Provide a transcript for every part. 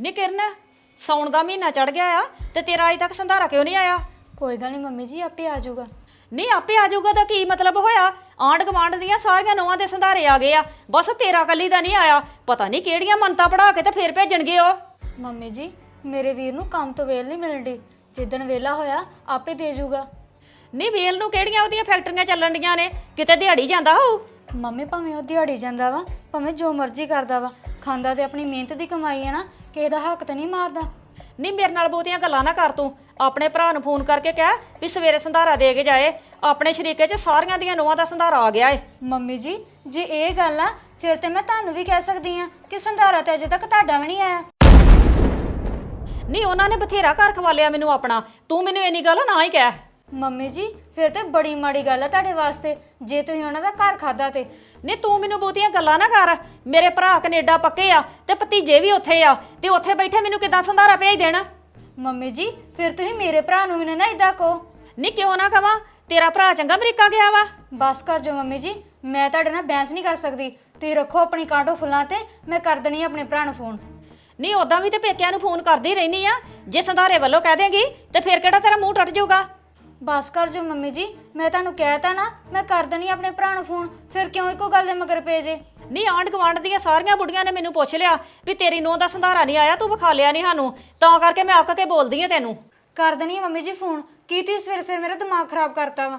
ਨੀ ਕਿਰਨ ਸੌਣ ਦਾ ਮਹੀਨਾ ਚੜ ਗਿਆ ਆ ਤੇ ਤੇਰਾ ਅਜੇ ਤੱਕ ਸੰਧਾਰਾ ਕਿਉਂ ਨਹੀਂ ਆਇਆ? ਕੋਈ ਗੱਲ ਨਹੀਂ ਮੰਮੀ ਜੀ ਆਪੇ ਆ ਜਾਊਗਾ। ਨਹੀਂ ਆਪੇ ਆ ਜਾਊਗਾ ਤਾਂ ਕੀ ਮਤਲਬ ਹੋਇਆ? ਆਂਢ ਗੁਆਂਢ ਦੀਆਂ ਸਾਰੀਆਂ ਨੌਵਾਂ ਦੇ ਸੰਧਾਰੇ ਆ ਗਏ ਆ। ਬਸ ਤੇਰਾ ਕੱਲੀ ਦਾ ਨਹੀਂ ਆਇਆ। ਪਤਾ ਨਹੀਂ ਕਿਹੜੀਆਂ ਮੰਨਤਾਂ ਪੜਾ ਕੇ ਤੇ ਫੇਰ ਭੇਜਣਗੇ ਉਹ। ਮੰਮੀ ਜੀ ਮੇਰੇ ਵੀਰ ਨੂੰ ਕੰਮ ਤੋਂ ਵੇਲ ਨਹੀਂ ਮਿਲਦੀ ਜਿੱਦਣ ਵੇਲਾ ਹੋਇਆ ਆਪੇ ਦੇ ਜਾਊਗਾ। ਨਹੀਂ ਵੇਲ ਨੂੰ ਕਿਹੜੀਆਂ ਉਹਦੀਆਂ ਫੈਕਟਰੀਆਂ ਚੱਲਣ ਡੀਆਂ ਨੇ? ਕਿਤੇ ਦਿਹਾੜੀ ਜਾਂਦਾ ਹੋਊ? ਮੰਮੀ ਭਾਵੇਂ ਉਹ ਦਿਹਾੜੀ ਜਾਂਦਾ ਵਾ ਭਾਵੇਂ ਜੋ ਮਰਜ਼ੀ ਕਰਦਾ ਵਾ। ਖਾਂਦਾ ਤੇ ਆਪਣੀ ਮਿਹਨਤ ਦੀ ਕਮਾਈ ਹੈ ਨਾ ਕਿਸੇ ਦਾ ਹੱਕ ਤਾਂ ਨਹੀਂ ਮਾਰਦਾ। ਨਹੀਂ ਮੇਰੇ ਨਾਲ ਬਹੁਤੀਆਂ ਗੱਲਾਂ ਨਾ ਕਰ ਤੂੰ। ਆਪਣੇ ਭਰਾ ਨੂੰ ਫੋਨ ਕਰਕੇ ਕਹਿ ਵੀ ਸਵੇਰੇ ਸੰਧਾਰਾ ਦੇ ਕੇ ਜਾਏ। ਆਪਣੇ ਸ਼ਰੀਕੇ 'ਚ ਸਾਰੀਆਂ ਦੀਆਂ ਨੌਵਾਂ ਦਾ ਸੰਧਾਰਾ ਆ ਗਿਆ ਏ। ਮੰਮੀ ਜੀ ਜੇ ਇਹ ਗੱਲ ਆ ਫਿਰ ਤੇ ਮੈਂ ਤੁਹਾਨੂੰ ਵੀ ਕਹਿ ਸਕਦੀ ਆ ਕਿ ਸੰਧਾਰਾ ਤੇ ਅਜੇ ਤੱਕ ਤੁਹਾਡਾ ਵੀ ਨਹੀਂ ਆਇਆ। ਨਹੀਂ ਉਹਨਾਂ ਨੇ ਬਥੇਰਾ ਘਰ ਖਵਾਲਿਆ ਮੈਨੂੰ ਆਪਣਾ। ਤੂੰ ਮੈਨੂੰ ਇੰਨੀ ਗੱਲ ਨਾ ਹੀ ਕਹਿ। ਮੰਮੀ ਜੀ ਫਿਰ ਤੇ ਬੜੀ ਮਾੜੀ ਗੱਲ ਆ ਤੁਹਾਡੇ ਵਾਸਤੇ ਜੇ ਤੁਸੀਂ ਉਹਨਾਂ ਦਾ ਘਰ ਖਾਦਾ ਤੇ। ਨਹੀਂ ਤੂੰ ਮੈਨੂੰ ਬਹੁਤੀਆਂ ਗੱਲਾਂ ਨਾ ਕਰ। ਮੇਰੇ ਭਰਾ ਕੈਨੇਡਾ ਪੱਕੇ ਆ ਤੇ ਭਤੀਜੇ ਵੀ ਉੱਥੇ ਆ ਤੇ ਉੱਥੇ ਬੈਠੇ ਮੈਨੂੰ ਕਿੱਦਾਂ ਸੰਧਾਰਾ ਭੇਜ ਦੇਣਾ? ਮੰਮੀ ਜੀ ਫਿਰ ਤੁਸੀਂ ਮੇਰੇ ਭਰਾ ਨੂੰ ਵੀ ਨਾ ਇਦਾਂ ਕਹੋ। ਨਹੀਂ ਕਿਉਂ ਨਾ ਕਵਾਂ? ਤੇਰਾ ਭਰਾ ਚੰਗਾ ਅਮਰੀਕਾ ਗਿਆ ਵਾ। ਬਸ ਕਰ ਜੋ ਮੰਮੀ ਜੀ ਮੈਂ ਤੁਹਾਡੇ ਨਾਲ ਬਹਿਸ ਨਹੀਂ ਕਰ ਸਕਦੀ। ਤੁਸੀਂ ਰੱਖੋ ਆਪਣੀ ਕਾਂਟੋ ਫੁੱਲਾਂ ਤੇ ਮੈਂ ਕਰ ਦੇਣੀ ਆ ਆਪਣੇ ਭਰਾ ਨੂੰ ਫੋਨ। ਨਹੀਂ ਉਦਾਂ ਵੀ ਤੇ ਪੇਕਿਆਂ ਨੂੰ ਫੋਨ ਕਰਦੀ ਰਹਿਨੀ ਆ। ਜੇ ਸੰਧਾਰੇ ਵੱਲੋਂ ਕਹਿ ਦੇਂਗੀ ਤੇ ਫਿਰ ਕਿਹੜਾ ਤੇਰਾ ਮੂੰਹ ਟੱਟ ਜਾਊਗਾ? ਬਸ ਕਰ ਜੋ ਮੰਮੀ ਜੀ ਮੈਂ ਤੁਹਾਨੂੰ ਕਹਿਤਾ ਨਾ ਮੈਂ ਕਰ ਦੇਣੀ ਆਪਣੇ ਭਰਾ ਨੂੰ ਫੋਨ ਫਿਰ ਕਿਉਂ ਇੱਕੋ ਗੱਲ ਦੇ ਮਗਰ ਪਏ ਜੇ? ਨਹੀਂ ਆਂਢ ਗੁਆਂਢ ਦੀਆਂ ਸਾਰੀਆਂ ਬੁੱਢੀਆਂ ਨੇ ਮੈਨੂੰ ਪੁੱਛ ਲਿਆ ਵੀ ਤੇਰੀ ਨੂੰਹ ਦਾ ਸੰਧਾਰਾ ਨਹੀਂ ਆਇਆ ਤੂੰ ਵਿਖਾ ਲਿਆ ਨਹੀਂ ਸਾਨੂੰ ਤਾਂ ਕਰਕੇ ਮੈਂ ਅੱਕ ਕੇ ਬੋਲਦੀ ਆ ਤੈਨੂੰ। ਕਰ ਦੇਣੀ ਆ ਮੰਮੀ ਜੀ ਫੋਨ ਕੀ ਤੁਸੀਂ ਸਵੇਰੇ ਸਵੇਰੇ ਮੇਰਾ ਦਿਮਾਗ ਖਰਾਬ ਕਰਤਾ ਵਾ?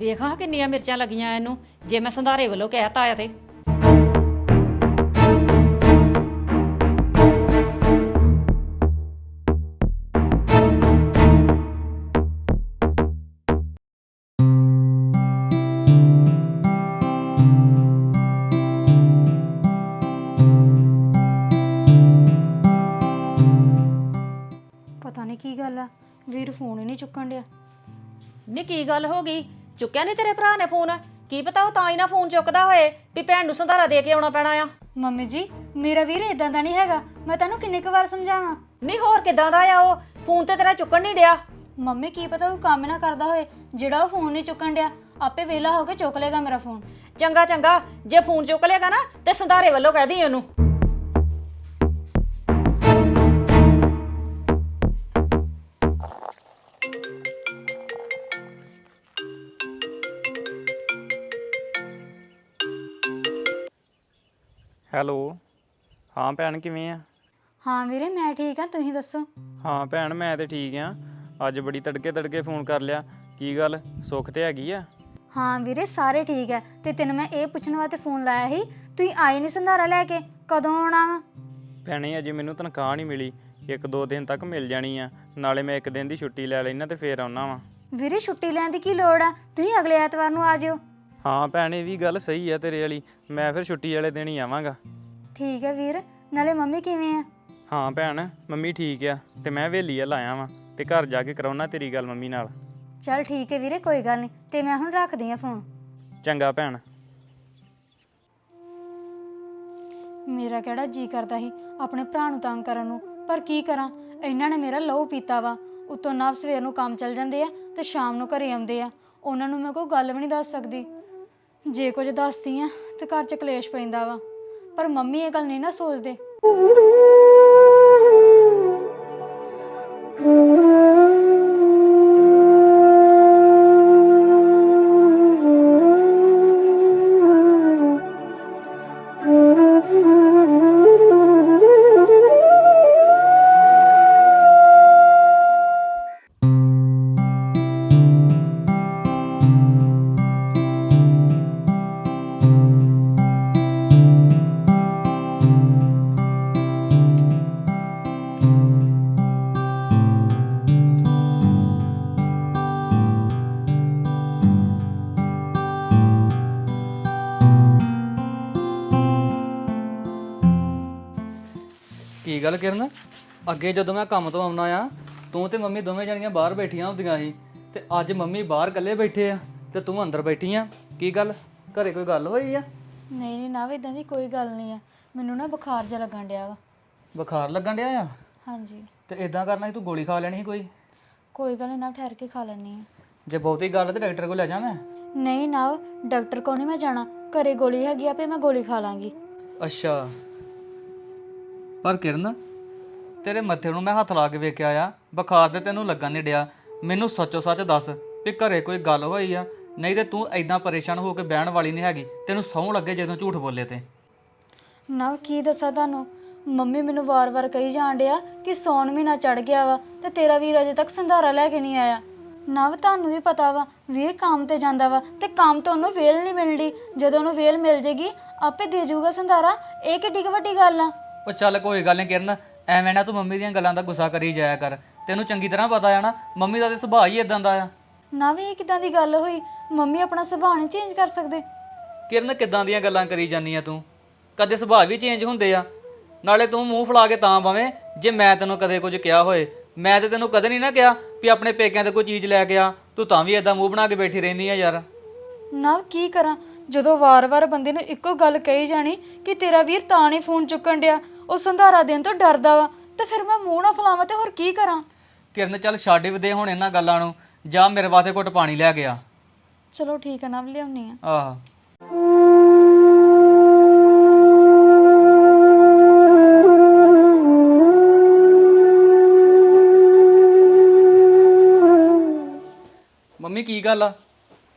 ਵੇਖਾਂ ਕਿੰਨੀਆਂ ਮਿਰਚਾਂ ਲੱਗੀਆਂ ਇਹਨੂੰ ਜੇ ਮੈਂ ਸੰਧਾਰੇ ਵੱਲੋਂ ਕਹਿਤਾ ਆ ਤੇ। ਕੀ ਗੱਲ ਹੋ ਗਈ? ਚੁੱਕਿਆ ਨਹੀਂ ਤੇਰੇ ਭਰਾ ਨੇ ਫੋਨ? ਕੀ ਪਤਾ ਉਹ ਤਾਂ ਹੀ ਨਾ ਫੋਨ ਚੁੱਕਦਾ ਹੋਏ ਵੀ ਭੈਣ ਨੂੰ ਸੰਧਾਰਾ ਦੇ ਕੇ ਆਉਣਾ ਪੈਣਾ ਆ। ਮੰਮੀ ਜੀ ਮੇਰਾ ਵੀਰ ਇਦਾਂ ਦਾ ਨਹੀਂ ਹੈਗਾ। ਮੈਂ ਤੁਹਾਨੂੰ ਕਿੰਨੇ ਕੁ ਵਾਰ ਸਮਝਾਵਾਂ? ਨਹੀਂ ਹੋਰ ਕਿਦਾਂ ਦਾ ਆ ਉਹ? ਫੋਨ ਤੇ ਤੇਰਾ ਚੁੱਕਣ ਨਹੀਂ ਡਿਆ। ਮੰਮੀ ਕੀ ਪਤਾ ਉਹ ਕੰਮ ਨਾ ਕਰਦਾ ਹੋਏ। ਜਿਹੜਾ ਉਹ ਫੋਨ ਨਹੀਂ ਚੁੱਕਣ ਡਿਆ ਆਪੇ ਵੇਲਾ ਹੋ ਕੇ ਚੁੱਕ ਲੇਗਾ ਮੇਰਾ ਫੋਨ। ਚੰਗਾ ਚੰਗਾ। ਜੇ ਫੋਨ ਚੁੱਕ ਲੇਗਾ ਨਾ ਤੇ ਸੰਧਾਰੇ ਵੱਲੋਂ ਕਹਿ ਦੀ ਉਹਨੂੰ। ਹੈਲੋ। ਹਾਂ ਭੈਣ ਕਿਵੇਂ ਆ? ਹਾਂ ਵੀਰੇ ਮੈਂ ਠੀਕ ਆ ਤੁਸੀਂ ਦੱਸੋ? ਹਾਂ ਭੈਣ ਮੈਂ ਤੇ ਠੀਕ ਆ। ਅੱਜ ਬੜੀ ਤੜਕੇ ਤੜਕੇ ਫੋਨ ਕਰ ਲਿਆ। ਕੀ ਗੱਲ ਸੁੱਖ ਤੇ ਹੈਗੀ ਆ? ਹਾਂ ਵੀਰੇ ਸਾਰੇ ਠੀਕ ਹੈ ਤੇ ਤੈਨੂੰ ਮੈਂ ਇਹ ਪੁੱਛਣ ਵਾਸਤੇ ਫੋਨ ਲਾਇਆ ਸੀ ਤੁਸੀਂ ਆਏ ਨਹੀਂ ਸੰਧਾਰਾ ਲੈ ਕੇ? ਕਦੋਂ ਆਉਣਾ ਵਾ? ਭੈਣੇ ਅਜੇ ਮੈਨੂੰ ਤਨਖਾਹ ਨਹੀਂ ਮਿਲੀ। ਇੱਕ ਦੋ ਦਿਨ ਤੱਕ ਮਿਲ ਜਾਣੀ ਆ। ਨਾਲੇ ਮੈਂ ਇੱਕ ਦਿਨ ਦੀ ਛੁੱਟੀ ਲੈ ਲੈਣਾ ਤੇ ਫੇਰ ਆਉਣਾ ਵਾ। ਵੀਰੇ ਛੁੱਟੀ ਲੈਣ ਦੀ ਕੀ ਲੋੜ ਆ? ਤੁਸੀਂ ਅਗਲੇ ਐਤਵਾਰ ਨੂੰ ਆ ਜਿਓ। ਹਾਂ ਭੈਣ ਇਹ ਵੀ ਗੱਲ ਸਹੀ ਆ ਤੇਰੇ ਵਾਲੀ। ਮੈਂ ਫਿਰ ਛੁੱਟੀ ਵਾਲੇ ਦਿਨ ਹੀ ਆਵਾਂਗਾ। ਠੀਕ ਹੈ ਵੀਰ ਨਾਲੇ ਮੰਮੀ ਕਿਵੇਂ ਆ? ਹਾਂ ਭੈਣ ਮੰਮੀ ਠੀਕ ਆ ਤੇ ਮੈਂ ਵੇਲੀ ਆ ਲਾਇਆ ਵਾਂ ਤੇ ਘਰ ਜਾ ਕੇ ਕਰਾਉਣਾ ਤੇਰੀ ਗੱਲ ਮੰਮੀ ਨਾਲ। ਚਲ ਠੀਕ ਹੈ ਵੀਰੇ ਕੋਈ ਗੱਲ ਨਹੀਂ ਤੇ ਮੈਂ ਹੁਣ ਰੱਖਦੀ ਆ ਫੋਨ। ਚੰਗਾ ਭੈਣ। ਮੇਰਾ ਕਿਹੜਾ ਜੀ ਕਰਦਾ ਸੀ ਆਪਣੇ ਭਰਾ ਨੂੰ ਤੰਗ ਕਰਨ ਨੂੰ ਪਰ ਕੀ ਕਰਾਂ? ਇਹਨਾਂ ਨੇ ਮੇਰਾ ਲਹੂ ਪੀਤਾ ਵਾ। ਉਤੋਂ ਨਵ ਸਵੇਰ ਨੂੰ ਕੰਮ ਚੱਲ ਜਾਂਦੇ ਆ ਤੇ ਸ਼ਾਮ ਨੂੰ ਘਰੇ ਆਉਂਦੇ ਆ। ਉਹਨਾਂ ਨੂੰ ਮੈਂ ਕੋਈ ਗੱਲ ਵੀ ਨਹੀਂ ਦੱਸ ਸਕਦੀ। ਜੇ ਕੁਝ ਦੱਸਦੀ ਆ, ਤੇ ਘਰ 'ਚ ਕਲੇਸ਼ ਪੈਂਦਾ ਵਾ। ਪਰ ਮੰਮੀ ਇਹ ਗੱਲ ਨਹੀਂ ਨਾ ਸੋਚਦੇ। ਕੀ ਗੱਲ ਕਿਰਨ ਅੱਗੇ ਜਦੋਂ ਮੈਂ ਕੰਮ ਤੋਂ ਆਉਣਾ ਆ ਤੂੰ ਤੇ ਮੰਮੀ ਦੋਵੇਂ ਜਣੀਆਂ ਬਾਹਰ ਬੈਠੀਆਂ ਹੁੰਦੀਆਂ ਸੀ ਤੇ ਅੱਜ ਮੰਮੀ ਬਾਹਰ ਇਕੱਲੇ ਬੈਠੇ ਆ ਤੇ ਤੂੰ ਅੰਦਰ ਬੈਠੀ ਆ। ਕੀ ਗੱਲ? ਘਰੇ ਕੋਈ ਗੱਲ ਹੋਈ ਆ? ਨਹੀਂ ਨਹੀਂ ਨਾ ਇਦਾਂ ਦੀ ਕੋਈ ਗੱਲ ਨਹੀਂ ਆ। ਮੈਨੂੰ ਨਾ ਬੁਖਾਰ ਜਿਹਾ ਲੱਗਣ ਡਿਆ ਵਾ। ਬੁਖਾਰ ਲੱਗਣ ਡਿਆ ਆ? ਹਾਂਜੀ। ਤੇ ਇਦਾਂ ਕਰਨਾ ਸੀ ਤੂੰ ਗੋਲੀ ਖਾ ਲੈਣੀ ਸੀ ਕੋਈ? ਕੋਈ ਗੱਲ ਨਹੀਂ ਨਾ ਠਹਿਰ ਕੇ ਖਾ ਲੈਣੀ ਆ। ਜੇ ਬਹੁਤੀ ਗੱਲ ਤੇ ਡਾਕਟਰ ਕੋਲ ਲੈ ਜਾ ਮੈਂ। ਨਹੀਂ ਨਾ ਡਾਕਟਰ ਕੋਲ ਨਹੀਂ ਮੈਂ ਜਾਣਾ। ਘਰੇ ਗੋਲੀ ਹੈਗੀ ਆਪੇ ਮੈਂ ਗੋਲੀ ਖਾ ਲਾਂਗੀ। ਅੱਛਾ। ਪਰ ਕਿਰਨ, ਤੇਰੇ ਮੱਥੇ ਨੂੰ ਮੈਂ ਹੱਥ ਲਾ ਕੇ ਵੇਖਿਆ ਆ। ਬੁਖਾਰ ਤੇ ਤੈਨੂੰ ਲੱਗਣ ਨਹੀਂ ਡਿਆ। ਮੈਨੂੰ ਸੱਚੋ ਸੱਚ ਦੱਸ ਵੀ ਘਰੇ ਕੋਈ ਗੱਲ ਹੋਈ ਆ? ਨਹੀਂ ਤੇ ਤੂੰ ਐਦਾਂ ਪਰੇਸ਼ਾਨ ਹੋ ਕੇ ਬਹਿਣ ਵਾਲੀ ਨਹੀਂ ਹੈਗੀ। ਤੈਨੂੰ ਸੌਂ ਲੱਗੇ ਜਦੋਂ ਝੂਠ ਬੋਲੇ ਤੇ। ਨਾ ਕੀ ਦੱਸਾਂ ਤੁਹਾਨੂੰ? ਮੰਮੀ ਮੈਨੂੰ ਵਾਰ-ਵਾਰ ਕਹੀ ਜਾਣ ਡਿਆ ਕਿ ਸੌਣ ਮਹੀਨਾ ਚੜ ਗਿਆ ਵਾ ਤੇ ਤੇਰਾ ਵੀਰ ਅਜੇ ਤੱਕ ਸੰਧਾਰਾ ਲੈ ਕੇ ਨਹੀਂ ਆਇਆ। ਨਵ ਤੁਹਾਨੂੰ ਵੀ ਪਤਾ ਵਾ, ਵੀਰ ਕੰਮ ਤੇ ਜਾਂਦਾ ਵਾ ਤੇ ਕੰਮ ਤੋਂ ਉਹਨੂੰ ਵੇਲ ਨਹੀਂ ਮਿਲਦੀ। ਜਦੋਂ ਉਹਨੂੰ ਵੇਲ ਮਿਲ ਜੇਗੀ, ਆਪੇ ਦੇ ਜਾਊਗਾ ਸੰਧਾਰਾ। ਇਹ ਕਿੱਡੀ ਕੁ ਵੱਡੀ ਗੱਲ ਆ? ਉਹ ਚੱਲ ਕੋਈ ਗੱਲ ਨਹੀਂ ਕਿਰਨ ਐਵੇਂ ਨਾ ਤੂੰ ਮੰਮੀ ਦੀਆਂ ਗੱਲਾਂ ਦਾ ਗੁੱਸਾ ਕਰੀ ਜਾਇਆ ਕਰ। ਤੈਨੂੰ ਚੰਗੀ ਤਰ੍ਹਾਂ ਪਤਾ ਆ ਨਾ ਮੰਮੀ ਦਾ ਤੇ ਸੁਭਾਅ ਹੀ ਇਦਾਂ ਦਾ ਆ। ਨਾ ਵੀ ਇਹ ਕਿਦਾਂ ਦੀ ਗੱਲ ਹੋਈ? ਮੰਮੀ ਆਪਣਾ ਸੁਭਾਅ ਨਹੀਂ ਚੇਂਜ ਕਰ ਸਕਦੇ। ਕਿਰਨ ਕਿੱਦਾਂ ਦੀਆਂ ਗੱਲਾਂ ਕਰੀ ਜਾਂਦੀ ਆ ਤੂੰ? ਕਦੇ ਸੁਭਾਅ ਵੀ ਚੇਂਜ ਹੁੰਦੇ ਆ। ਨਾਲੇ ਤੂੰ ਮੂੰਹ ਫੁਲਾ ਕੇ ਤਾਂ ਬਵੇਂ ਜੇ ਮੈਂ ਤੈਨੂੰ ਕਦੇ ਕੁਝ ਕਿਹਾ ਹੋਏ। ਮੈਂ ਤੇ ਤੈਨੂੰ ਕਦੇ ਨਹੀਂ ਨਾ ਕਿਹਾ ਵੀ ਆਪਣੇ ਪੇਕਿਆਂ ਤੇ ਕੋਈ ਚੀਜ਼ ਲੈ ਕੇ ਆ। ਤੂੰ ਤਾਂ ਵੀ ਏਦਾਂ ਮੂੰਹ ਬਣਾ ਕੇ ਬੈਠੀ ਰਹਿੰਦੀ ਆ ਯਾਰ। ਨਾ ਕੀ ਕਰਾਂ? ਜਦੋਂ ਵਾਰ-ਵਾਰ ਬੰਦੇ ਨੂੰ ਇੱਕੋ ਗੱਲ ਕਹੀ ਜਾਣੀ ਕਿ ਤੇਰਾ ਵੀਰ ਤਾਂ ਨਹੀਂ ਫੋਨ ਚੁੱਕਣ ਡਿਆ ਉਹ ਸੰਧਾਰਾ ਦੇਣ ਤੋਂ ਡਰਦਾ ਵਾ ਤੇ ਫਿਰ ਮੈਂ ਮੂੰਹ ਨਾ ਫਲਾਵਾਂ ਤੇ ਹੋਰ ਕੀ ਕਰਾਂ? ਕਿਰਨ ਚੱਲ ਛੱਡ ਵਦੇ ਹੁਣ ਇਹਨਾਂ ਗੱਲਾਂ ਨੂੰ ਜਾ ਮੇਰੇ ਵਾਸਤੇ ਘੁੱਟ ਪਾਣੀ ਲੈ ਗਿਆ ਚਲੋ ਠੀਕ ਹੈ ਨਾ ਲਿਆਉਣੀ ਆ। ਆਹ। ਮੰਮੀ ਕੀ ਗੱਲ ਆ?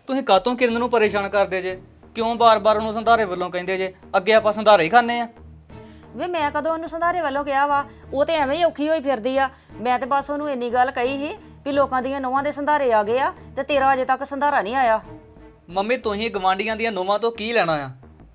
ਤੁਸੀਂ ਕਾਤੋਂ ਕਿਰਨ ਨੂੰ ਪਰੇਸ਼ਾਨ ਕਰਦੇ ਜੇ? ਕਿਉਂ ਬਾਰ-ਬਾਰ ਉਹਨੂੰ ਸੰਧਾਰੇ ਵੱਲੋਂ ਕਹਿੰਦੇ ਜੇ? ਅੱਗੇ ਆਪਾਂ ਸੰਧਾਰੇ ਹੀ ਖਾਣੇ ਆ। ਵੇ ਮੈਂ ਕਦੋਂ ਉਹਨੂੰ ਸੰਧਾਰੇ ਵੱਲੋਂ ਕਿਹਾ ਵਾ? ਉਹ ਤੇ ਐਵੇਂ ਹੀ ਔਖੀ ਹੋਈ ਫਿਰਦੀ ਆ। ਮੈਂ ਤੇ ਬਸ ਉਹਨੂੰ ਇੰਨੀ ਗੱਲ ਕਹੀ ਸੀ ਵੀ ਲੋਕਾਂ ਦੀਆਂ ਨੋਹਾਂ ਦੇ ਸੰਧਾਰੇ ਆ ਗਏ ਆ ਤੇ ਤੇਰਾ ਅਜੇ ਤੱਕ ਸੰਧਾਰਾ ਨਹੀਂ ਆਇਆ। ਮੰਮੀ ਤੁਸੀਂ ਗਵਾਂਡੀਆਂ ਦੀਆਂ ਨੋਵਾਂ ਤੋਂ ਕੀ ਲੈਣਾ ਆ?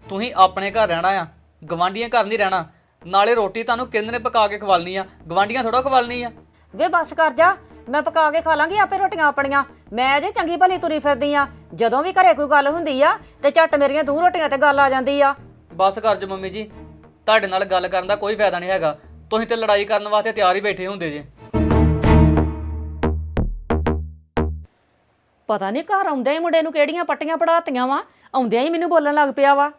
ਤੁਸੀਂ ਆਪਣੇ ਘਰ ਰਹਿਣਾ ਆ। ਗਵਾਂਡੀਆਂ ਘਰ ਨਹੀਂ ਰਹਿਣਾ। ਨਾਲੇ ਰੋਟੀ ਤੁਹਾਨੂੰ ਕਿਰਨ ਨੇ ਪਕਾ ਕੇ ਖਵਾਲਣੀ ਆ? ਗਵਾਂਡੀਆਂ ਥੋੜਾ ਖਵਾਲਣੀ ਆ। ਵੇ ਬਸ ਕਰ ਜਾ। ਮੈਂ ਪਕਾ ਕੇ ਖਾ ਲਾਂਗੀ ਆਪੇ ਰੋਟੀਆਂ ਆਪਣੀਆਂ। ਮੈਂ ਜੇ ਚੰਗੀ ਭਲੀ ਤੁਰੀ ਫਿਰਦੀ ਆ ਜਦੋਂ ਵੀ ਘਰੇ ਕੋਈ ਗੱਲ ਹੁੰਦੀ ਆ ਤੇ ਝੱਟ ਮੇਰੀਆਂ ਦੋ ਰੋਟੀਆਂ ਤੇ ਗੱਲ ਆ ਜਾਂਦੀ ਆ। ਬਸ ਕਰ ਜੋ ਮੰਮੀ ਜੀ। ਤੁਹਾਡੇ ਨਾਲ ਗੱਲ ਕਰਨ ਦਾ ਕੋਈ ਫਾਇਦਾ ਨਹੀਂ ਹੈਗਾ। ਤੁਸੀਂ ਤੇ ਲੜਾਈ ਕਰਨ ਵਾਸਤੇ ਤਿਆਰ ਹੀ ਬੈਠੇ ਹੁੰਦੇ ਜੇ। ਪਤਾ ਨਹੀਂ ਘਰ ਆਉਂਦਿਆਂ ਹੀ ਮੁੰਡੇ ਨੂੰ ਕਿਹੜੀਆਂ ਪੱਟੀਆਂ ਪੜਾਤੀਆਂ ਵਾ, ਆਉਂਦਿਆਂ ਹੀ ਮੈਨੂੰ ਬੋਲਣ ਲੱਗ ਪਿਆ ਵਾ।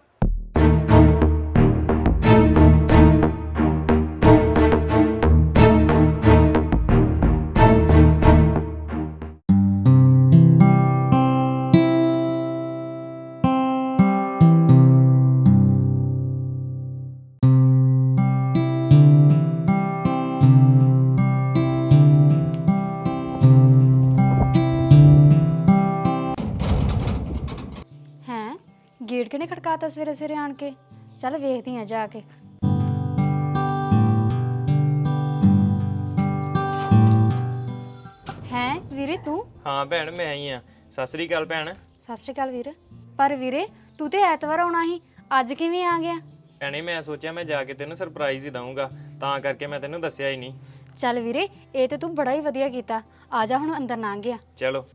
ਖੜਕਾਤਾ ਸਵੇਰੇ ਸਵੇਰੇ ਆਣ ਕੇ। ਚੱਲ ਵੇਖਦੀ ਆ ਜਾ ਕੇ। ਹੈਂ ਵੀਰੇ ਤੂੰ? ਹਾਂ ਭੈਣ ਮੈਂ ਆਈ ਆ। ਸਤਿ ਸ੍ਰੀ ਅਕਾਲ ਭੈਣ। ਸਤਿ ਸ਼੍ਰੀ ਅਕਾਲ ਵੀਰ। ਪਰ ਵੀਰੇ ਤੂੰ ਤੇ ਐਤਵਾਰ ਆਉਣਾ ਸੀ। ਅੱਜ ਕਿਵੇਂ ਆ ਗਿਆ? ਭੈਣੇ ਮੈਂ ਸੋਚਿਆ ਮੈਂ ਜਾ ਕੇ ਤੈਨੂੰ ਸਰਪ੍ਰਾਈਜ਼ ਹੀ ਦਊਂਗਾ। ਤਾਂ ਕਰਕੇ ਮੈਂ ਤੈਨੂੰ ਦੱਸਿਆ ਹੀ ਨਹੀਂ। ਚੱਲ ਵੀਰੇ ਇਹ ਤੇ ਤੂੰ ਬੜਾ ਹੀ ਵਧੀਆ ਕੀਤਾ। ਆ ਜਾ ਹੁਣ ਅੰਦਰ ਲੰਘ ਗਿਆ। ਚਲੋ।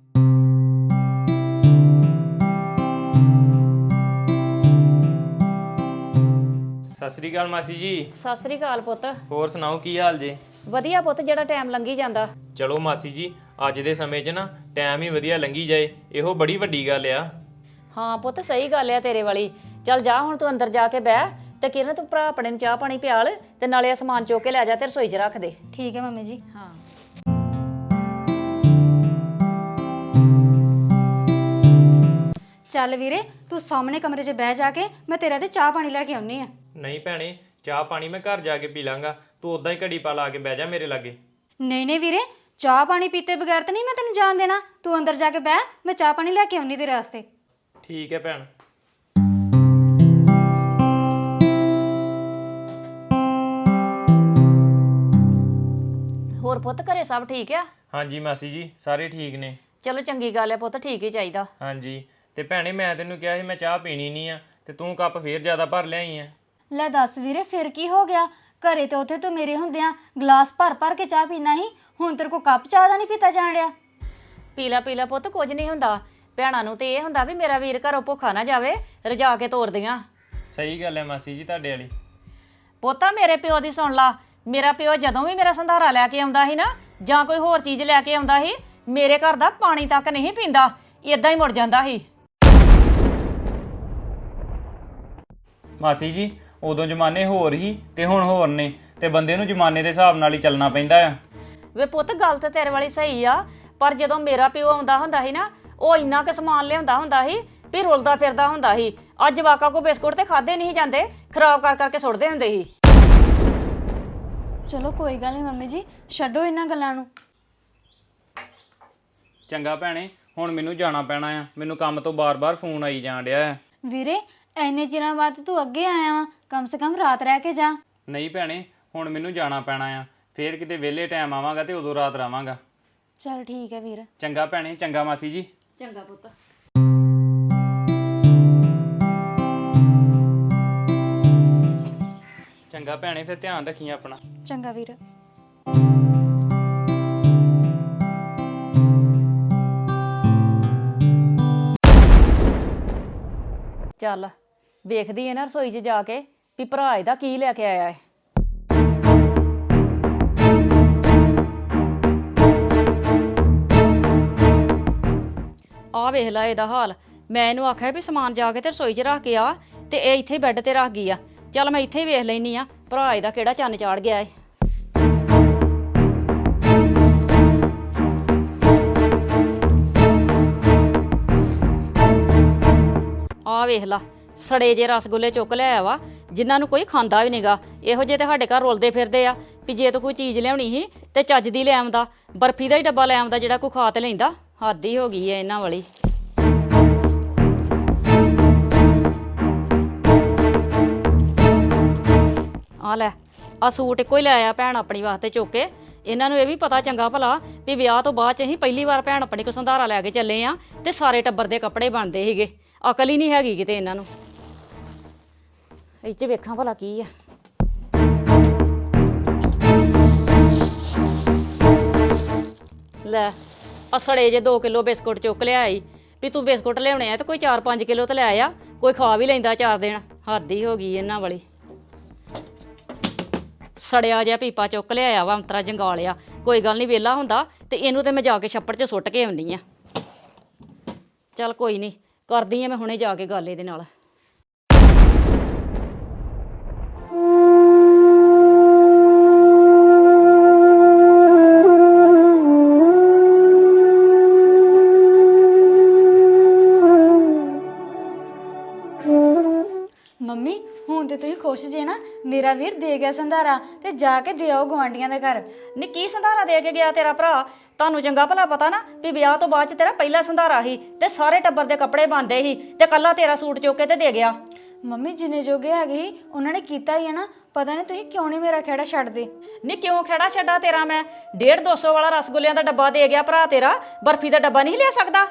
ਸਤਿ ਸ੍ਰੀ ਅਕਾਲ ਮਾਸੀ ਜੀ। ਸਤਿ ਸ੍ਰੀ ਅਕਾਲ ਪੁੱਤ। ਹੋਰ ਸੁਣਾਓ ਕੀ ਹਾਲ ਜੇ? ਵਧੀਆ ਪੁੱਤ ਜਿਹੜਾ ਟਾਈਮ ਲੰਘੀ ਜਾਂਦਾ। ਚਲੋ ਮਾਸੀ ਜੀ ਅੱਜ ਦੇ ਸਮੇਂ 'ਚ ਨਾ ਟਾਈਮ ਹੀ ਵਧੀਆ ਲੰਘੀ ਜਾਏ ਇਹੋ ਬੜੀ ਵੱਡੀ ਗੱਲ ਆ। ਹਾਂ ਪੁੱਤ ਸਹੀ ਗੱਲ ਆ ਤੇਰੇ ਵਾਲੀ। ਚੱਲ ਜਾ ਹੁਣ ਤੂੰ ਅੰਦਰ ਜਾ ਕੇ ਬਹਿ ਤੇ ਕਿਰਨ ਤੂੰ ਭਰਾ ਆਪਣੇ ਨੂੰ ਚਾਹ ਪਾਣੀ ਪਿਆਲ ਤੇ ਨਾਲੇ ਇਹ ਸਮਾਨ ਚੁੱਕ ਕੇ ਲੈ ਜਾ ਤੇ ਰਸੋਈ 'ਚ ਰੱਖ ਦੇ। ਠੀਕ ਹੈ ਮੰਮੀ ਜੀ। ਹਾਂ। ਚੱਲ ਵੀਰੇ ਤੂੰ ਸਾਹਮਣੇ ਕਮਰੇ 'ਚ ਬਹਿ ਜਾ ਕੇ ਮੈਂ ਤੇਰੇ ਤੇ ਚਾਹ ਪਾਣੀ ਲੈ ਕੇ ਆਉਣੀ ਆ ਨਹੀਂ ਭੈਣੇ ਚਾਹ ਪਾਣੀ ਮੈਂ ਘਰ ਜਾ ਕੇ ਪੀ ਲਾਂਗਾ। ਤੂੰ ਉਦਾਂ ਹੀ ਘੜੀ ਪਾ ਲਾ ਕੇ ਬਹਿ ਜਾ ਮੇਰੇ ਲਾਗੇ। ਨਹੀਂ ਨਹੀਂ ਵੀਰੇ ਚਾਹ ਪਾਣੀ ਪੀਤੇ ਬਗੈਰ ਤਾਂ ਨਹੀਂ ਮੈਂ ਤੈਨੂੰ ਜਾਣ ਦੇਣਾ। ਤੂੰ ਅੰਦਰ ਜਾ ਕੇ ਬਹਿ ਮੈਂ ਚਾਹ ਪਾਣੀ ਲੈ ਕੇ ਆਉਣੀ ਤੇਰੇ ਵਾਸਤੇ। ਠੀਕ ਹੈ ਭੈਣ। ਹੋਰ ਪੁੱਤ ਘਰੇ ਸਭ ਠੀਕ ਆ? ਹਾਂਜੀ ਮਾਸੀ ਜੀ ਸਾਰੇ ਠੀਕ ਨੇ। ਚਲੋ ਚੰਗੀ ਗੱਲ ਆ ਪੁੱਤ ਠੀਕ ਹੀ ਚਾਹੀਦਾ। ਹਾਂਜੀ। ਤੇ ਭੈਣੇ ਮੈਂ ਤੈਨੂੰ ਕਿਹਾ ਸੀ ਮੈਂ ਚਾਹ ਪੀਣੀ ਨਹੀਂ ਆ ਤੇ ਤੂੰ ਕੱਪ ਫੇਰ ਜ਼ਿਆਦਾ ਭਰ ਲਿਆਈ ਆ। ਲੈ ਦੱਸ ਵੀਰੇ ਫਿਰ ਕੀ ਹੋ ਗਿਆ? ਘਰੇ ਤੇ ਉੱਥੇ ਤੂੰ ਮੇਰੇ ਹੁੰਦਿਆਂ ਗਲਾਸ ਭਰ ਭਰ ਕੇ ਚਾਹ ਪੀਣਾ ਸੀ ਹੁਣ ਤੇਰੇ ਕੋ ਕੱਪ ਚਾਹ ਦਾ ਨਹੀਂ ਪੀਤਾ ਜਾਣ ਡਿਆ। ਪੀਲਾ ਪੀਲਾ ਪੁੱਤ ਕੁਝ ਨਹੀਂ ਹੁੰਦਾ। ਭੈਣਾਂ ਨੂੰ ਤੇ ਇਹ ਹੁੰਦਾ ਵੀ ਮੇਰਾ ਵੀਰ ਘਰੋਂ ਭੁੱਖਾ ਨਾ ਜਾਵੇ ਰਜਾ ਕੇ ਤੋਰਦੀਆਂ ਸਹੀ ਗੱਲ ਹੈ ਮਾਸੀ ਜੀ ਤੁਹਾਡੇ ਵਾਲੀ। ਪੋਤਾ ਮੇਰੇ ਪਿਓ ਦੀ ਸੁਣ ਲਾ। ਮੇਰਾ ਪਿਓ ਜਦੋਂ ਵੀ ਮੇਰਾ ਸੰਧਾਰਾ ਲੈ ਕੇ ਆਉਂਦਾ ਸੀ ਨਾ ਜਾਂ ਕੋਈ ਹੋਰ ਚੀਜ਼ ਲੈ ਕੇ ਆਉਂਦਾ ਸੀ ਮੇਰੇ ਘਰ ਦਾ ਪਾਣੀ ਤੱਕ ਨਹੀਂ ਪੀਂਦਾ। ਇਦਾਂ ਹੀ ਮੁੜ ਜਾਂਦਾ ਸੀ। ਮਾਸੀ ਜੀ ਉਦੋਂ ਜ਼ਮਾਨੇ ਹੋਰ ਹੀ ਤੇ ਹੁਣ ਹੋਰ ਨੇ ਤੇ ਬੰਦੇ ਨੂੰ ਜ਼ਮਾਨੇ ਦੇ ਹਿਸਾਬ ਨਾਲ ਹੀ ਚੱਲਣਾ ਪੈਂਦਾ ਆ। ਵੇ ਪੁੱਤ ਗੱਲ ਤਾਂ ਤੇਰੇ ਵਾਲੀ ਸਹੀ ਆ ਪਰ ਜਦੋਂ ਮੇਰਾ ਪਿਓ ਆਉਂਦਾ ਹੁੰਦਾ ਸੀ ਨਾ ਉਹ ਇੰਨਾ ਕੁ ਸਮਾਨ ਲਿਆਉਂਦਾ ਹੁੰਦਾ ਸੀ ਵੀ ਰੁਲਦਾ ਫਿਰਦਾ ਹੁੰਦਾ ਸੀ। ਅੱਜ ਵਾਕਾ ਕੋ ਬਿਸਕੁਟ ਤੇ ਖਾਦੇ ਨਹੀਂ ਜਾਂਦੇ ਖਰਾਬ ਕਰ ਕਰਕੇ ਸੁੱਟਦੇ ਹੁੰਦੇ ਸੀ। ਚਲੋ ਕੋਈ ਗੱਲ ਨਹੀਂ ਮੰਮੀ ਜੀ ਛੱਡੋ ਇਹਨਾਂ ਗੱਲਾਂ ਨੂੰ। ਚੰਗਾ ਭੈਣੇ ਹੁਣ ਮੈਨੂੰ ਜਾਣਾ ਪੈਣਾ ਆ। ਮੈਨੂੰ ਕੰਮ ਤੋਂ ਬਾਰ-ਬਾਰ ਫੋਨ ਆਈ ਜਾਣ ਡਿਆ ਆ। ਵੀਰੇ ਐਨੇ ਚਿਰਾਂ ਬਾਅਦ ਤੂੰ ਅੱਗੇ ਆਇਆ ਵਾ। ਕਮ ਸੇ ਕਮ ਰਾਤ ਰਹਿ ਕੇ ਜਾ। ਨਹੀਂ ਭੈਣੇ ਹੁਣ ਮੈਨੂੰ ਜਾਣਾ ਪੈਣਾ ਆ। ਫੇਰ ਕਿਤੇ ਵਿਹਲੇ ਟਾਈਮ ਆਵਾਂਗਾ ਤੇ ਉਦੋਂ ਰਾਤ ਰਵਾਂਗਾ। ਚਲ ਠੀਕ ਹੈ ਵੀਰ। ਚੰਗਾ ਭੈਣੇ ਚੰਗਾ ਮਾਸੀ ਜੀ। ਚੰਗਾ ਪੁੱਤ। ਚੰਗਾ ਭੈਣੇ ਫਿਰ ਧਿਆਨ ਰੱਖੀ ਆਪਣਾ। ਚੰਗਾ ਵੀਰ। ਚੱਲ ਵੇਖਦੀ ਐ ਨਾ ਰਸੋਈ 'ਚ ਜਾ ਕੇ ਵੀ ਭਰਾ ਇਹਦਾ ਕੀ ਲੈ ਕੇ ਆਇਆ ਹੈ ਆ ਵੇਖ ਲੈ ਇਹਦਾ ਹਾਲ। ਮੈਂ ਇਹਨੂੰ ਆਖਿਆ ਵੀ ਸਮਾਨ ਜਾ ਕੇ ਤੇ ਰਸੋਈ 'ਚ ਰੱਖ ਕੇ ਆ ਤੇ ਇਹ ਇੱਥੇ ਬੈੱਡ ਤੇ ਰੱਖ ਗਈ ਆ। ਚੱਲ ਮੈਂ ਇੱਥੇ ਹੀ ਵੇਖ ਲੈਨੀ ਆ ਭਰਾ ਇਹਦਾ ਕਿਹੜਾ ਚੰਨ ਚਾੜ ਗਿਆ ਏ। ਆ ਵੇਖ ਲਾ, ਸੜੇ ਜੇ ਰਸਗੁੱਲੇ ਚੁੱਕ ਲਿਆ ਵਾ, ਜਿਨ੍ਹਾਂ ਨੂੰ ਕੋਈ ਖਾਂਦਾ ਵੀ ਨਹੀਂਗਾ ਇਹੋ ਜਿਹੇ ਤੇ ਸਾਡੇ ਘਰ ਰੁਲਦੇ ਫਿਰਦੇ ਆ, ਵੀ ਜੇ ਤੂੰ ਕੋਈ ਚੀਜ਼ ਲਿਆਉਣੀ ਸੀ, ਤੇ ਚੱਜ ਦੀ ਲੈ ਆਉਂਦਾ, ਬਰਫੀ ਦਾ ਹੀ ਡੱਬਾ ਲੈ ਆਉਂਦਾ, ਜਿਹੜਾ ਕੋਈ ਖਾ ਤੇ ਲੈਂਦਾ। ਹੱਦ ਹੀ ਹੋ ਗਈ ਐ ਇਹਨਾਂ ਵਾਲੀ। ਆ ਲੈ ਆ ਸੂਟ ਇੱਕੋ ਹੀ ਲੈ ਆਇਆ ਭੈਣ ਆਪਣੀ ਵਾਸਤੇ ਚੁੱਕ ਕੇ। ਇਹਨਾਂ ਨੂੰ ਇਹ ਵੀ ਪਤਾ ਚੰਗਾ ਭਲਾ, ਵੀ ਵਿਆਹ ਤੋਂ ਬਾਅਦ ਚ ਅਸੀਂ ਪਹਿਲੀ ਵਾਰ ਭੈਣ ਆਪਣੀ ਕੋ ਸੰਧਾਰਾ ਲੈ ਕੇ ਚੱਲੇ ਆ, ਤੇ ਸਾਰੇ ਟੱਬਰ ਦੇ ਕੱਪੜੇ ਬਣਦੇ ਸੀਗੇ। ਅਕਲ ਹੀ ਨਹੀਂ ਹੈਗੀ ਕਿਤੇ ਇਹਨਾਂ ਨੂੰ। ਇਹ ਚ ਵੇਖਾਂ ਭਲਾ ਕੀ ਆ। ਲੈ ਅਸੜੇ ਜੇ 2 ਕਿਲੋ ਬਿਸਕੁਟ ਚੁੱਕ ਲਿਆਈ। ਵੀ ਤੂੰ ਬਿਸਕੁਟ ਲਿਆਉਣੇ ਆ ਤੇ ਕੋਈ 4-5 ਕਿਲੋ ਤੇ ਲੈ ਆ। ਕੋਈ ਖਾ ਵੀ ਲੈਂਦਾ ਚਾਰ ਦਿਨ। ਹੱਦ ਹੀ ਹੋ ਗਈ ਇਹਨਾਂ ਵਾਲੀ। ਸੜਿਆ ਜਿਹਾ ਪੀਪਾ ਚੁੱਕ ਲਿਆਇਆ ਵਾ, ਅੰਤਰਾ ਜੰਗਾਲਿਆ। ਕੋਈ ਗੱਲ ਨਹੀਂ ਵਿਹਲਾ ਹੁੰਦਾ ਤੇ ਇਹਨੂੰ ਤੇ ਮੈਂ ਜਾ ਕੇ ਛੱਪੜ 'ਚ ਸੁੱਟ ਕੇ ਆਉਣੀ ਆ। ਚੱਲ ਕੋਈ ਨਹੀਂ ਕਰਦੀ ਆ ਮੈਂ ਹੁਣੇ ਜਾ ਕੇ ਗੱਲ ਇਹਦੇ ਨਾਲ। ਮੰਮੀ ਹੁਣ ਤੇ ਤੁਸੀਂ ਖੁਸ਼ ਜੇ ਨਾ ਮੇਰਾ ਵੀਰ ਦੇ ਗਿਆ ਸੰਧਾਰਾ ਤੇ ਜਾ ਕੇ ਦੇ ਆਓ ਗਵਾਂਡੀਆਂ ਦੇ ਘਰ। ਨੀ ਕੀ ਸੰਧਾਰਾ ਦੇ ਕੇ ਗਿਆ ਤੇਰਾ ਭਰਾ? ਤੁਹਾਨੂੰ ਚੰਗਾ ਭਲਾ ਪਤਾ ਨਾ ਵੀ ਵਿਆਹ ਤੋਂ ਬਾਅਦ ਚ ਤੇਰਾ ਪਹਿਲਾ ਸੰਧਾਰਾ ਸੀ ਤੇ ਸਾਰੇ ਟੱਬਰ ਦੇ ਕੱਪੜੇ ਬੰਦੇ ਸੀ ਤੇ ਕੱਲਾ ਤੇਰਾ ਸੂਟ ਚੁੱਕ ਕੇ ਤੇ ਦੇ ਗਿਆ। ਮੰਮੀ ਜਿੰਨੇ ਜੋਗੇ ਹੈਗੇ ਸੀ ਉਹਨਾਂ ਨੇ ਕੀਤਾ ਹੀ ਹੈ ਨਾ। ਪਤਾ ਨਹੀਂ ਤੁਸੀਂ ਕਿਉਂ ਨਹੀਂ ਮੇਰਾ ਖੇੜਾ ਛੱਡਦੇ। ਨੀ ਕਿਉਂ ਖੜਾ ਛੱਡਾ ਤੇਰਾ ਮੈਂ? 1.5 200 ਵਾਲਾ ਰਸਗੁੱਲਿਆਂ ਦਾ ਡੱਬਾ ਦੇ ਗਿਆ ਭਰਾ ਤੇਰਾ ਬਰਫੀ ਦਾ ਡੱਬਾ ਨਹੀਂ ਲਿਆ ਸਕਦਾ?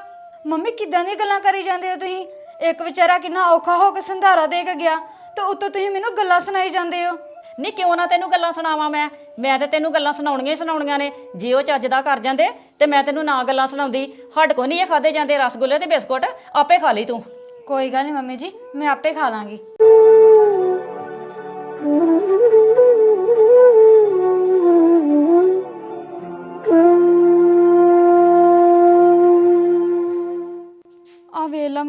ਮੰਮੀ ਕਿੱਦਾਂ ਦੀਆਂ ਗੱਲਾਂ ਕਰੀ ਜਾਂਦੇ ਹੋ ਤੁਸੀਂ? ਇੱਕ ਵਿਚਾਰਾ ਕਿੰਨਾ ਔਖਾ ਹੋ ਕੇ ਸੰਧਾਰਾ ਦੇ ਕੇ ਗਿਆ ਤੇ ਉੱਤੋਂ ਤੁਸੀਂ ਮੈਨੂੰ ਗੱਲਾਂ ਸੁਣਾਈ ਜਾਂਦੇ ਹੋ। ਨੀ ਕਿਉਂ ਨਾ ਤੈਨੂੰ ਗੱਲਾਂ ਸੁਣਾਵਾਂ ਮੈਂ? ਮੈਂ ਤੇ ਤੈਨੂੰ ਗੱਲਾਂ ਸੁਣਾਉਣੀਆਂ ਹੀ ਸੁਣਾਉਣੀਆਂ ਨੇ। ਜੇ ਉਹ ਚੱਜ ਦਾ ਕਰ ਜਾਂਦੇ ਤੇ ਮੈਂ ਤੈਨੂੰ ਨਾ ਗੱਲਾਂ ਸੁਣਾਉਂਦੀ। ਹੱਡ ਕੋ ਨਹੀਂ ਇਹ ਖਾਦੇ ਜਾਂਦੇ ਰਸਗੁੱਲੇ ਤੇ ਬਿਸਕੁਟ? ਆਪੇ ਖਾ ਲਈ ਤੂੰ। ਕੋਈ ਗੱਲ ਨਹੀਂ ਮੰਮੀ ਜੀ ਮੈਂ ਆਪੇ ਖਾ ਲਾਂਗੀ।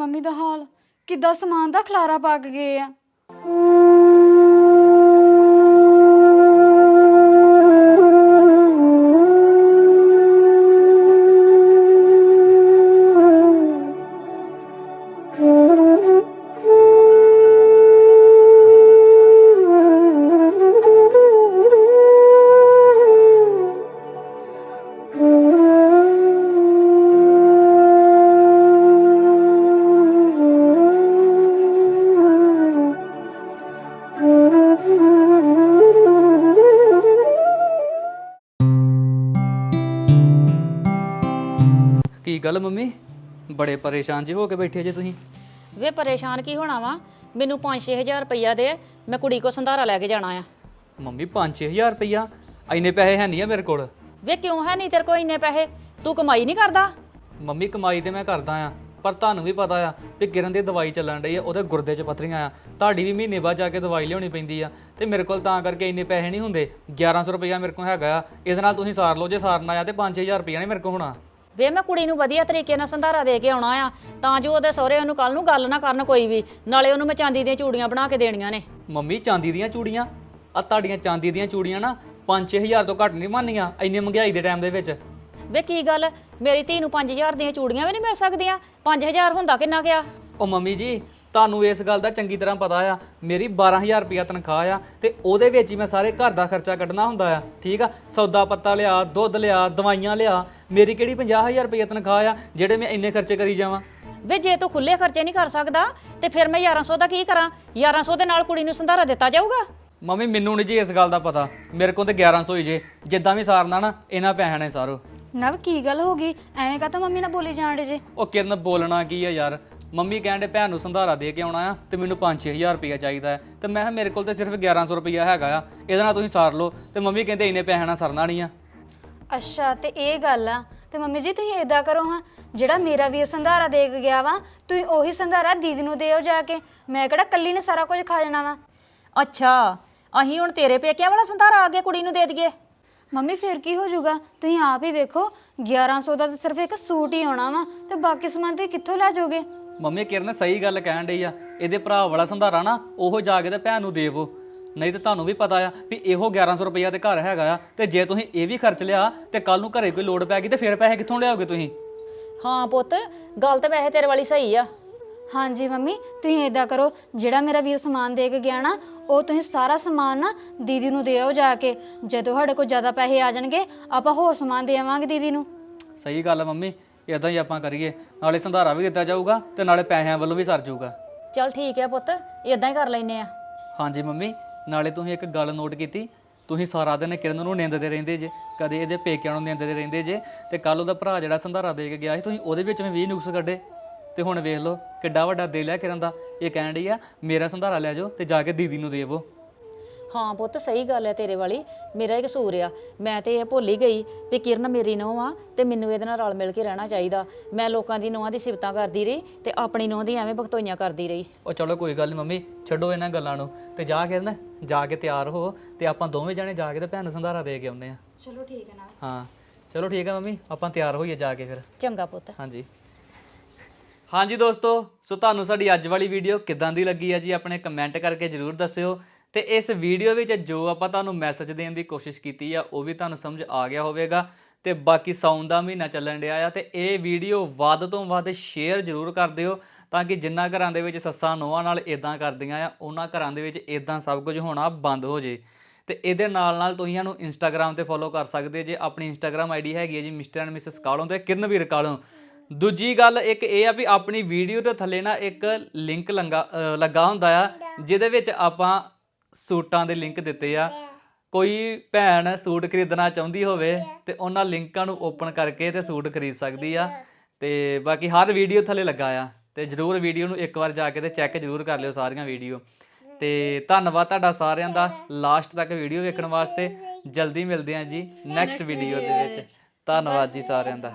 ਮੰਮੀ ਦਾ ਹਾਲ? ਕਿੱਦਾਂ ਸਮਾਨ ਦਾ ਖਲਾਰਾ ਪਾ ਕੇ ਗਏ ਆ? ਗੱਲ ਮੰਮੀ? ਬੜੇ ਪਰੇਸ਼ਾਨ ਜੇ ਹੋ ਕੇ ਬੈਠੇ ਜੇ ਤੁਸੀਂ। ਵੇ ਪਰੇਸ਼ਾਨ ਕੀ ਹੋਣਾ ਵਾ? ਮੈਨੂੰ 5-6000 ਰੁਪਈਆ ਦੇ ਮੈਂ ਕੁੜੀ ਕੋ ਸੰਧਾਰਾ ਲੈ ਕੇ ਜਾਣਾ ਆ। ਮੰਮੀ 5-6000 ਰੁਪਈਆ? ਇੰਨੇ ਪੈਸੇ ਹੈ ਨਹੀਂ ਆ ਮੇਰੇ ਕੋਲ। ਵੇ ਕਿਉਂ ਹੈ ਨਹੀਂ ਤੇਰੇ ਕੋਲ ਇੰਨੇ ਪੈਸੇ? ਤੂੰ ਕਮਾਈ ਨਹੀਂ ਕਰਦਾ? ਮੰਮੀ ਕਮਾਈ ਤੇ ਮੈਂ ਕਰਦਾ ਆ ਪਰ ਤੁਹਾਨੂੰ ਵੀ ਪਤਾ ਆ ਵੀ ਕਿਰਨ ਦੀ ਦਵਾਈ ਚੱਲਣ ਡਈ ਆ ਉਹਦੇ ਗੁਰਦੇ 'ਚ ਪੱਥਰੀਆਂ ਆ। ਤੁਹਾਡੀ ਵੀ ਮਹੀਨੇ ਬਾਅਦ ਜਾ ਕੇ ਦਵਾਈ ਲਿਆਉਣੀ ਪੈਂਦੀ ਆ ਤੇ ਮੇਰੇ ਕੋਲ ਤਾਂ ਕਰਕੇ ਇੰਨੇ ਪੈਸੇ ਨਹੀਂ ਹੁੰਦੇ। 1100 ਰੁਪਈਆ ਮੇਰੇ ਕੋਲ ਹੈਗਾ ਆ ਇਹਦੇ ਨਾਲ ਤੁਸੀਂ ਸਾਰ ਲਓ ਜੇ ਸਾਰਨਾ ਆ ਤੇ 5-6000 ਰੁਪਈਆ ਨਹੀਂ ਮੇਰੇ ਕੋਲ ਹੋਣਾ। ਵੇ ਮੈਂ ਕੁੜੀ ਨੂੰ ਵਧੀਆ ਤਰੀਕੇ ਨਾਲ ਸੰਧਾਰਾ ਦੇ ਕੇ ਆਉਣਾ ਆ ਤਾਂ ਜੋ ਉਹਦੇ ਸਹੁਰੇ ਉਹਨੂੰ ਕੱਲ ਨੂੰ ਗੱਲ ਨਾ ਕਰਨ ਕੋਈ ਵੀ ਨਾਲੇ ਉਹਨੂੰ ਮੈਂ ਚਾਂਦੀ ਦੀਆਂ ਚੂੜੀਆਂ ਬਣਾ ਕੇ ਦੇਣੀਆਂ ਨੇ। ਮੰਮੀ ਚਾਂਦੀ ਦੀਆਂ ਚੂੜੀਆਂ? ਆ ਤੁਹਾਡੀਆਂ ਚਾਂਦੀ ਦੀਆਂ ਚੂੜੀਆਂ ਨਾ 5-6000 ਤੋਂ ਘੱਟ ਨਹੀਂ ਮੰਨੀਆਂ ਇੰਨੀ ਮਹਿੰਗਾਈ ਦੇ ਟਾਈਮ ਦੇ ਵਿੱਚ। ਵੇ ਕੀ ਗੱਲ ਮੇਰੀ ਧੀ ਨੂੰ 5000 ਦੀਆਂ ਚੂੜੀਆਂ ਵੀ ਨਹੀਂ ਮਿਲ ਸਕਦੀਆਂ? 5000 ਹੁੰਦਾ ਕਿੰਨਾ ਗਿਆ ਉਹ ਮੰਮੀ ਜੀ ਤੁਹਾਨੂੰ ਇਸ ਗੱਲ ਦਾ ਚੰਗੀ ਤਰ੍ਹਾਂ ਪਤਾ ਆ ਮੇਰੀ 12000 ਰੁਪਇਆ ਤਨਖਾਹ ਆ ਤੇ ਉਹਦੇ ਵਿੱਚ ਹੀ ਮੈਂ ਸਾਰੇ ਘਰ ਦਾ ਖਰਚਾ ਕੱਢਣਾ ਹੁੰਦਾ ਆ ਠੀਕ ਆ? ਸੌਦਾ ਪੱਤਾ ਲਿਆ ਦੁੱਧ ਲਿਆ ਦਵਾਈਆਂ ਲਿਆ ਮੇਰੀ ਕਿਹੜੀ 50000 ਰੁਪਇਆ ਤਨਖਾਹ ਆ ਜਿਹੜੇ ਮੈਂ ਇੰਨੇ ਖਰਚੇ ਕਰੀ ਜਾਵਾਂ? ਵੇ ਜੇ ਤੂੰ ਖੁੱਲੇ ਖਰਚੇ ਨਹੀਂ ਕਰ ਸਕਦਾ ਤੇ ਫਿਰ ਮੈਂ 1100 ਦਾ ਕੀ ਕਰਾਂ? 1100 ਦੇ ਨਾਲ ਕੁੜੀ ਨੂੰ ਸੰਧਾਰਾ ਦਿੱਤਾ ਜਾਊਗਾ? ਮੰਮੀ ਮੈਨੂੰ ਨਹੀਂ ਜੀ ਇਸ ਗੱਲ ਦਾ ਪਤਾ। ਮੇਰੇ ਕੋਲ ਤੇ 1100 ਹੀ ਜੇ। ਜਿੱਦਾਂ ਵੀ ਸਾਰਨਾ ਨਾ ਇਹਨਾਂ ਪੈਸਿਆਂ ਨੇ ਸਾਰੋ। ਨਵ ਕੀ ਗੱਲ ਹੋ ਗਈ? ਐਵੇਂ ਕਾ ਮੰਮੀ ਨਾਲ ਬੋਲੀ ਜਾਣ ਡੇ ਜੇ? ਉਹ ਕਿਰਨ ਬੋਲਣਾ ਕੀ ਆ ਯਾਰ? ਮੰਮੀ ਕਹਿੰਦੇ ਭੈਣ ਨੂੰ ਸੰਧਾਰਾ ਦੇ ਕੇ ਆਉਣਾ ਆ ਤੇ ਮੈਨੂੰ 5-6000 ਰੁਪਇਆ ਚਾਹੀਦਾ ਹੈ। ਤੇ ਮੈਂ ਕਿਹਾ ਮੇਰੇ ਕੋਲ ਤੇ ਸਿਰਫ 1100 ਰੁਪਇਆ ਹੈਗਾ ਆ ਇਹਦੇ ਨਾਲ ਤੁਸੀਂ ਸਾਰ ਲਓ। ਤੇ ਮੰਮੀ ਕਹਿੰਦੇ ਇੰਨੇ ਪੈਸਿਆਂ ਨਾਲ ਸਰਨਾ ਨਹੀਂ ਆ। ਅੱਛਾ ਤੇ ਇਹ ਗੱਲ ਆ। ਤੇ ਮੰਮੀ ਜੀ ਤੁਸੀਂ ਏਦਾਂ ਕਰੋ ਹਾਂ। ਜਿਹੜਾ ਮੇਰਾ ਵੀਰ ਸੰਧਾਰਾ ਦੇ ਕੇ ਗਿਆ ਵਾ ਤੁਸੀਂ ਉਹੀ ਸੰਧਾਰਾ ਦੀਦੀ ਨੂੰ ਦਿਓ ਜਾ ਕੇ। ਮੈਂ ਕਿਹੜਾ ਕੱਲੀ ਨੇ ਸਾਰਾ ਕੁਝ ਖਾ ਜਾਣਾ ਵਾ। ਅੱਛਾ ਅਹੀਂ ਹੁਣ ਤੇਰੇ ਪੇਕਿਆਂ ਵਾਲਾ ਸੰਧਾਰਾ ਆ ਕੇ ਕੁੜੀ ਨੂੰ ਦੇ ਦਈਏ। ਮੰਮੀ ਫਿਰ ਕੀ ਹੋ ਜਾਊਗਾ? ਤੁਸੀਂ ਆਪ ਹੀ ਵੇਖੋ 1100 ਦਾ ਤਾਂ ਸਿਰਫ ਇੱਕ ਸੂਟ ਹੀ ਆਉਣਾ ਵਾ। ਤੇ ਬਾਕੀ ਸਮਾਨ ਤੁਸੀਂ ਕਿੱਥੋਂ ਲੈ ਜਾਓਗੇ? ਮੰਮੀ ਕਿਰਨ ਸਹੀ ਗੱਲ ਕਹਿਣ ਡਈ ਆ ਇਹਦੇ ਭਰਾ ਵਾਲਾ ਸੰਧਾਰਾ ਨਾ ਉਹ ਜਾ ਕੇ ਤੇ ਭੈਣ ਨੂੰ ਦੇਵੋ। ਨਹੀਂ ਤੇ ਤੁਹਾਨੂੰ ਵੀ ਪਤਾ ਆ ਵੀ ਇਹੋ 1100 ਰੁਪਇਆ ਤੇ ਘਰ ਹੈਗਾ ਆ ਤੇ ਜੇ ਤੁਸੀਂ ਇਹ ਵੀ ਖਰਚ ਲਿਆ ਤੇ ਕੱਲ ਨੂੰ ਘਰੇ ਕੋਈ ਲੋੜ ਪੈ ਗਈ ਤੇ ਫਿਰ ਪੈਸੇ ਕਿੱਥੋਂ ਲਿਆਓਗੇ ਤੁਸੀਂ? ਹਾਂ ਪੁੱਤ ਗੱਲ ਤੇ ਵੈਸੇ ਤੇਰੇ ਵਾਲੀ ਸਹੀ ਆ। ਹਾਂਜੀ ਮੰਮੀ ਤੁਸੀਂ ਏਦਾਂ ਕਰੋ ਜਿਹੜਾ ਮੇਰਾ ਵੀਰ ਸਮਾਨ ਦੇ ਕੇ ਗਿਆ ਨਾ ਉਹ ਤੁਸੀਂ ਸਾਰਾ ਸਮਾਨ ਨਾ ਦੀਦੀ ਨੂੰ ਦਿਓ ਜਾ ਕੇ। ਜਦੋਂ ਸਾਡੇ ਕੋਲ ਜ਼ਿਆਦਾ ਪੈਸੇ ਆ ਜਾਣਗੇ ਆਪਾਂ ਹੋਰ ਸਮਾਨ ਦੇ ਆਵਾਂਗੇ ਦੀਦੀ ਨੂੰ। ਸਹੀ ਗੱਲ ਆ ਮੰਮੀ ਇਦਾਂ ਹੀ ਆਪਾਂ ਕਰੀਏ ਨਾਲੇ ਸੰਧਾਰਾ ਵੀ ਦਿੱਤਾ ਜਾਊਗਾ ਤੇ ਨਾਲੇ ਪੈਸਿਆਂ ਵੱਲੋਂ ਵੀ ਸਰ ਜਾਊਗਾ। ਚੱਲ ਠੀਕ ਹੈ ਪੁੱਤ ਇਦਾਂ ਹੀ ਕਰ ਲੈਨੇ ਆ ਹਾਂਜੀ ਮੰਮੀ ਨਾਲੇ ਤੁਸੀਂ ਇੱਕ ਗੱਲ ਨੋਟ ਕੀਤੀ ਤੁਸੀਂ ਸਾਰਾ ਦਿਨ ਕਿਰਨ ਨੂੰ ਨਿੰਦਦੇ ਰਹਿੰਦੇ ਜੇ ਕਦੇ ਇਹਦੇ ਪੇਕਿਆਂ ਨੂੰ ਨਿੰਦਦੇ ਰਹਿੰਦੇ ਜੇ ਤੇ ਕੱਲ ਉਹਦਾ ਭਰਾ ਜਿਹੜਾ ਸੰਧਾਰਾ ਦੇ ਕੇ ਗਿਆ ਸੀ ਤੁਸੀਂ ਉਹਦੇ ਵਿੱਚ ਮੈਂ 20 ਨੁਕਸ ਕੱਢੇ। ਤੇ ਹੁਣ ਵੇਖ ਲਓ ਕਿੱਡਾ ਵੱਡਾ ਦਿਲ ਹੈ ਕਿਰਨ ਦਾ ਇਹ ਕਹਿਣ ਡਈ ਆ ਮੇਰਾ ਸੰਧਾਰਾ ਲੈ ਜਾਓ ਤੇ ਜਾ ਕੇ ਦੀਦੀ ਨੂੰ ਦੇਵੋ ਹਾਂ ਪੁੱਤ ਸਹੀ ਗੱਲ ਹੈ ਤੇਰੇ ਵਾਲੀ ਮੇਰਾ ਹੀ ਕਸੂਰ ਆ। ਮੈਂ ਤੇ ਇਹ ਭੁੱਲ ਹੀ ਗਈ ਵੀ ਕਿਰਨ ਮੇਰੀ ਨੂੰਹ ਆ ਤੇ ਮੈਨੂੰ ਇਹਦੇ ਨਾਲ ਰਲ ਮਿਲ ਕੇ ਰਹਿਣਾ ਚਾਹੀਦਾ। ਮੈਂ ਲੋਕਾਂ ਦੀ ਨੂੰਹਾਂ ਦੀ ਸਿਫਤਾਂ ਕਰਦੀ ਰਹੀ ਤੇ ਆਪਣੀ ਨੂੰਹ ਦੀ ਐਵੇਂ ਭਗਤੋਈਆਂ ਕਰਦੀ ਰਹੀ। ਉਹ ਚਲੋ ਕੋਈ ਗੱਲ ਨਹੀਂ ਮੰਮੀ ਛੱਡੋ ਇਹਨਾਂ ਗੱਲਾਂ ਨੂੰ। ਤੇ ਜਾ ਕੇ ਨਾ ਜਾ ਕੇ ਤਿਆਰ ਹੋ ਤੇ ਆਪਾਂ ਦੋਵੇਂ ਜਾਣੇ ਜਾ ਕੇ ਤੇ ਭੈਣ ਨੂੰ ਸੰਧਾਰਾ ਦੇ ਕੇ ਆਉਂਦੇ ਆ ਚਲੋ ਠੀਕ ਹੈ ਨਾ ਹਾਂ ਚਲੋ ਠੀਕ ਆ ਮੰਮੀ ਆਪਾਂ ਤਿਆਰ ਹੋਈਏ ਜਾ ਕੇ ਫਿਰ। ਚੰਗਾ ਪੁੱਤ। ਹਾਂਜੀ। ਹਾਂਜੀ ਦੋਸਤੋ ਸੋ ਤੁਹਾਨੂੰ ਸਾਡੀ ਅੱਜ ਵਾਲੀ ਵੀਡੀਓ ਕਿੱਦਾਂ ਦੀ ਲੱਗੀ ਹੈ ਜੀ ਆਪਣੇ ਕਮੈਂਟ ਕਰਕੇ ਜਰੂਰ ਦੱਸਿਓ। ਤੇ ਇਸ ਵੀਡੀਓ ਵਿੱਚ ਜੋ ਆਪਾਂ ਤੁਹਾਨੂੰ ਮੈਸੇਜ ਦੇਣ ਦੀ ਕੋਸ਼ਿਸ਼ ਕੀਤੀ ਆ, ਉਹ ਵੀ ਤੁਹਾਨੂੰ ਸਮਝ ਆ ਗਿਆ ਹੋਵੇਗਾ। ਤੇ ਬਾਕੀ ਸਾਉਣ ਦਾ ਮਹੀਨਾ ਚੱਲਣ ਡਿਆ ਆ ਤੇ ਇਹ ਵੀਡੀਓ ਵੱਧ ਤੋਂ ਵੱਧ ਸ਼ੇਅਰ ਜਰੂਰ ਕਰ ਦਿਓ ਤਾਂ ਕਿ ਜਿੰਨਾ ਘਰਾਂ ਦੇ ਵਿੱਚ ਸੱਸਾਂ ਨੋਹਾਂ ਨਾਲ ਇਦਾਂ ਕਰਦੀਆਂ ਆ, ਉਹਨਾਂ ਘਰਾਂ ਦੇ ਵਿੱਚ ਇਦਾਂ ਸਭ ਕੁਝ ਹੋਣਾ ਬੰਦ ਹੋ ਜੇ। ਤੇ ਇਹਦੇ ਨਾਲ ਨਾਲ ਤੁਸੀਂ ਸਾਨੂੰ ਇੰਸਟਾਗ੍ਰam ਤੇ ਫੋਲੋ ਕਰ ਸਕਦੇ ਜੇ। ਆਪਣੀ ਇੰਸਟਾਗ੍ਰam ਆਈਡੀ ਹੈਗੀ ਹੈ ਜੀ ਮਿਸਟਰ ਐਂਡ ਮਿਸਿਸ ਕਾਲੋਂ ਤੇ ਕਿਰਨਵੀਰ ਕਾਲੋਂ। ਦੂਜੀ ਗੱਲ ਇੱਕ ਇਹ ਆ ਵੀ ਆਪਣੀ ਵੀਡੀਓ ਦੇ ਥੱਲੇ ਨਾ ਇੱਕ ਲਿੰਕ ਲੰਗਾ ਲੱਗਾ ਹੁੰਦਾ ਆ, ਜਿਹਦੇ ਵਿੱਚ ਆਪਾਂ ਸੂਟਾਂ ਦੇ ਲਿੰਕ ਦਿੱਤੇ ਆ। ਕੋਈ ਭੈਣ ਸੂਟ ਖਰੀਦਣਾ ਚਾਹੁੰਦੀ ਹੋਵੇ ਤੇ ਉਹਨਾਂ ਲਿੰਕਾਂ ਨੂੰ ਓਪਨ ਕਰਕੇ ਤੇ ਸੂਟ ਖਰੀਦ ਸਕਦੀ ਆ। ਤੇ ਬਾਕੀ ਹਰ ਵੀਡੀਓ ਥੱਲੇ ਲੱਗਾ ਆ ਤੇ ਜਰੂਰ ਵੀਡੀਓ ਨੂੰ ਇੱਕ ਵਾਰ ਜਾ ਕੇ ਤੇ ਚੈੱਕ ਜਰੂਰ ਕਰ ਲਿਓ ਸਾਰੀਆਂ ਵੀਡੀਓ। ਤੇ ਧੰਨਵਾਦ ਤੁਹਾਡਾ ਸਾਰਿਆਂ ਦਾ ਲਾਸਟ ਤੱਕ ਵੀਡੀਓ ਵੇਖਣ ਵਾਸਤੇ। ਜਲਦੀ ਮਿਲਦੇ ਹਾਂ ਜੀ ਨੈਕਸਟ ਵੀਡੀਓ ਦੇ ਵਿੱਚ। ਧੰਨਵਾਦ ਜੀ ਸਾਰਿਆਂ ਦਾ।